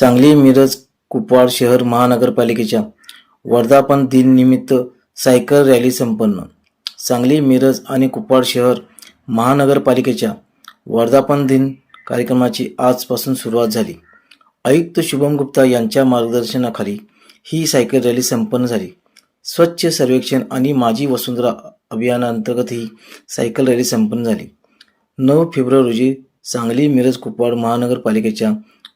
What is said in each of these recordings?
सांगली मिरज कुपवाड शहर महानगरपालिकेच्या वर्धापन दिन निमित्त सायकल रॅली संपन्न. सांगली मिरज आणि कुपवाड शहर महानगरपालिकेच्या वर्धापन दिन कार्यक्रमाची आजपासून सुरुवात झाली. आयुक्त शुभम गुप्ता यांच्या मार्गदर्शनाखाली ही सायकल रॅली संपन्न झाली. स्वच्छ सर्वेक्षण आणि माझी वसुंधरा अभियानांतर्गत ही सायकल रॅली संपन्न झाली. नऊ फेब्रुवारी रोजी सांगली मिरज कुपवाड महानगरपालिकेच्या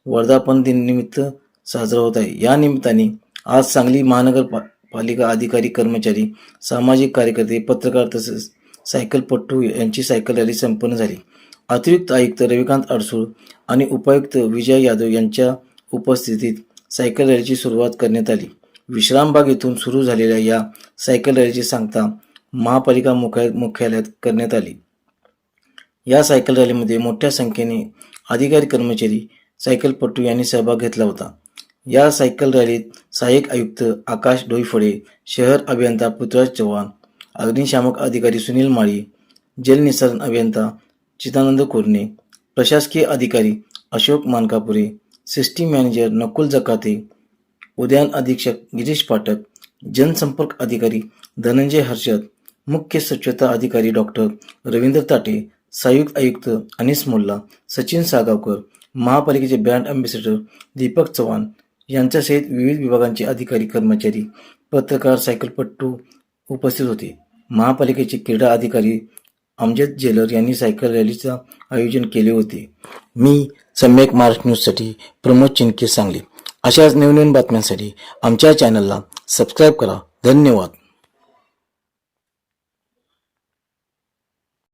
वर्धापन दिनानिमित्त साजरा होत आहे. या निमित्ताने आज सांगली महानगरपा पालिका अधिकारी कर्मचारी सामाजिक कार्यकर्ते पत्रकार तसेच सायकलपट्टू यांची सायकल रॅली संपन्न झाली. अतिरिक्त आयुक्त रविकांत अडसूळ आणि उपायुक्त विजय यादव यांच्या उपस्थितीत सायकल रॅलीची सुरुवात करण्यात आली. विश्रामबाग येथून सुरू झालेल्या या सायकल रॅलीची सांगता महापालिका मुख्या मुख्यालयात करण्यात आली. या सायकल रॅलीमध्ये मोठ्या संख्येने अधिकारी कर्मचारी सायकलपटू यांनी सहभाग घेतला होता. या सायकल रॅलीत सहाय्यक आयुक्त आकाश डोईफळे शहर अभियंता पृथ्वीराज चव्हाण अग्निशामक अधिकारी सुनील माळी जलनिसरण अभियंता चिदानंद कोरणे प्रशासकीय अधिकारी अशोक मानकापुरे सिस्टीम मॅनेजर नकुल जकाते उद्यान अधीक्षक गिरीश पाठक जनसंपर्क अधिकारी धनंजय हर्षद मुख्य स्वच्छता अधिकारी डॉक्टर रवींद्र ताटे संयुक्त आयुक्त अनिस मुल्ला सचिन सागावकर महापालिकेचे ब्रँड अँबॅसेडर दीपक चव्हाण यांच्यासहित विविध विभागांचे अधिकारी कर्मचारी पत्रकार सायकलपट्टू उपस्थित होते. महापालिकेचे क्रीडा अधिकारी अमजद जेलर यांनी सायकल रॅलीचं आयोजन केले होते. मी सम्यक महाराष्ट्र न्यूजसाठी प्रमोद चिंके सांगली. अशाच नवनवीन बातम्यांसाठी आमच्या चॅनलला सबस्क्राईब करा. धन्यवाद.